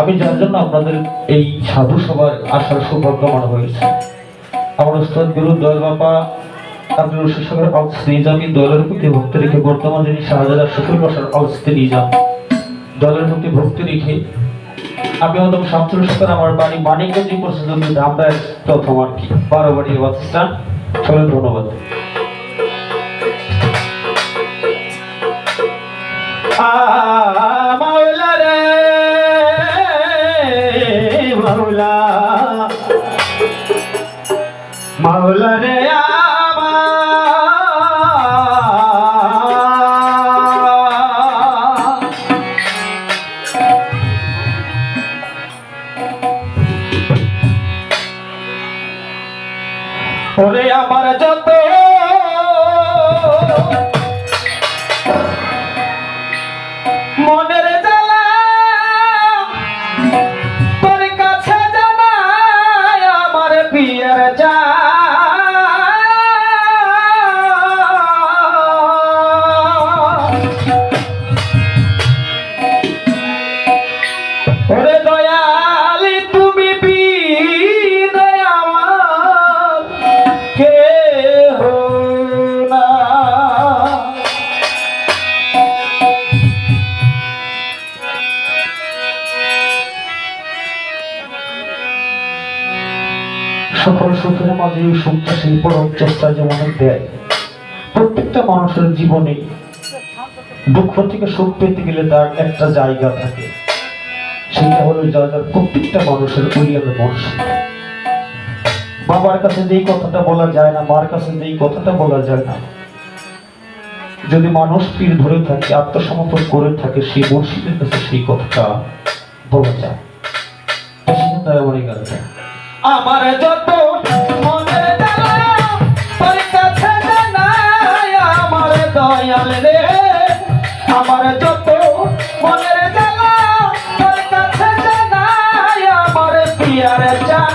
আমি যার জন্য আপনাদের এই সাধু সভার আসার সৌভাগ্য মনে হয়েছে। আমার উস্তাদ গুরু দয়াল বাপা আপনি দলের প্রতি ভক্তি রেখে বর্তমান নিজাম দলের প্রতি ভক্তি রেখে আমি একদম শামসুল সরকার আমার বাড়ি মানিকগঞ্জ আমরা প্রথম আর কি? বারো বাড়ি সকলে ধন্যবাদ। মাওলা রে ওরে আমার যত সকল সুখের মাঝে সুখটা সেই চেষ্টা যেমন দেয় প্রত্যেকটা মানুষের জীবনে দুঃখ থেকে সুখ পেতে গেলে তার একটা জায়গা থাকে। সেটা হলো যার প্রত্যেকটা মানুষের পরিবারের মানুষ বাবার কাছে যেই কথাটা বলা যায় না, মার কাছে যেই কথাটা বলা যায় না। যদি মানুষ পীর ধরে থাকে, আত্মসমর্পণ করে থাকে, সেই মুর্শিদের কাছে সেই কথাটা বলা যায়। তাই আমার এই আমার যত মনে তোর কাছে আমার দয়াল রে। আমার যত মনের জ্বালা তোর কাছে আমার পিয়ার জান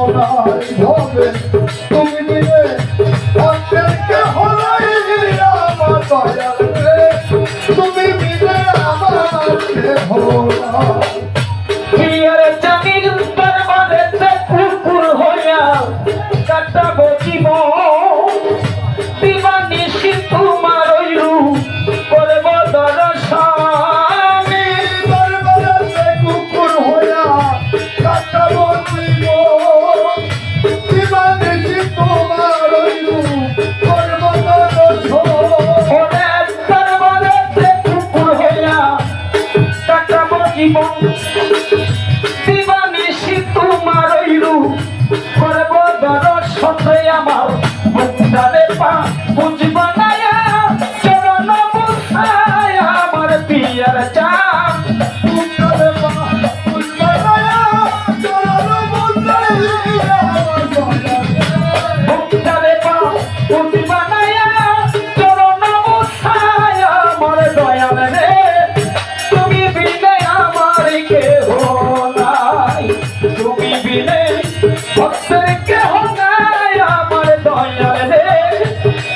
ভক্তের কেহ নাই আমার দয়াল রে।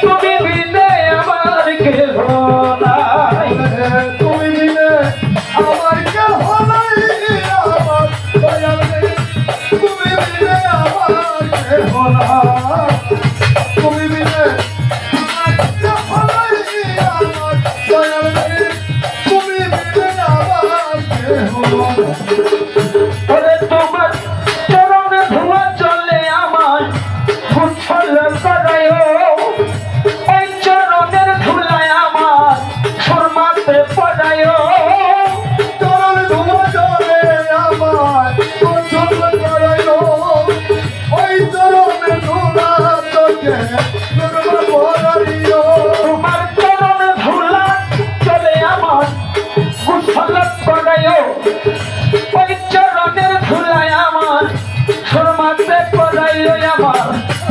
তুমি বিনে আমার কেহ নাই। তুমি বিনে আমার কেহ নাই আমার দয়ালে তুমি বিনে আমার কেহ নাই।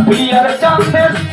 We are the champions.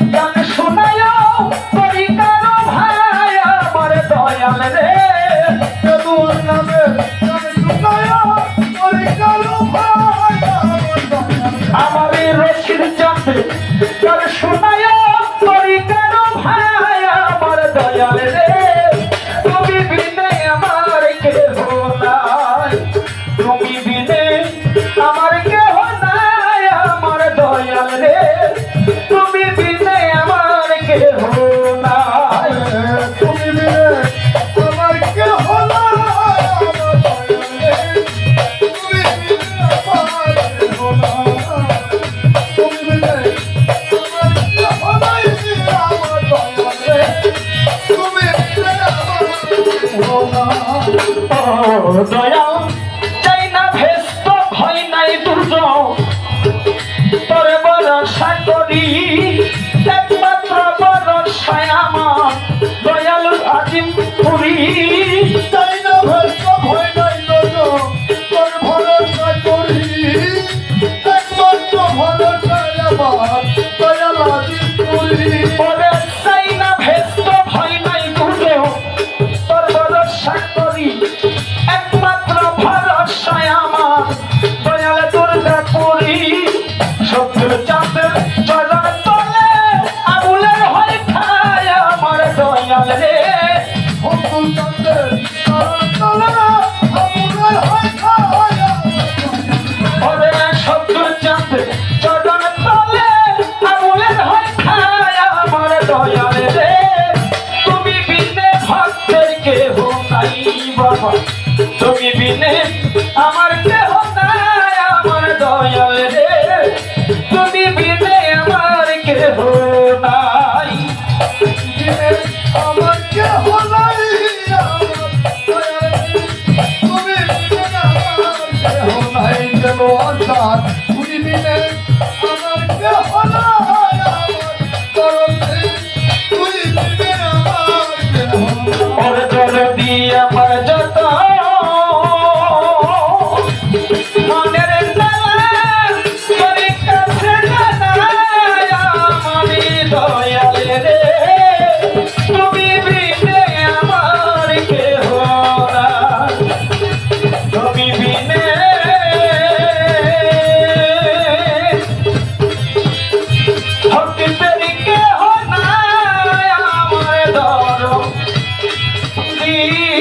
Dayal রে তুমি বিনে ভক্তের কেহ নাই বাবা। তুমি বিনে আমার Yeah.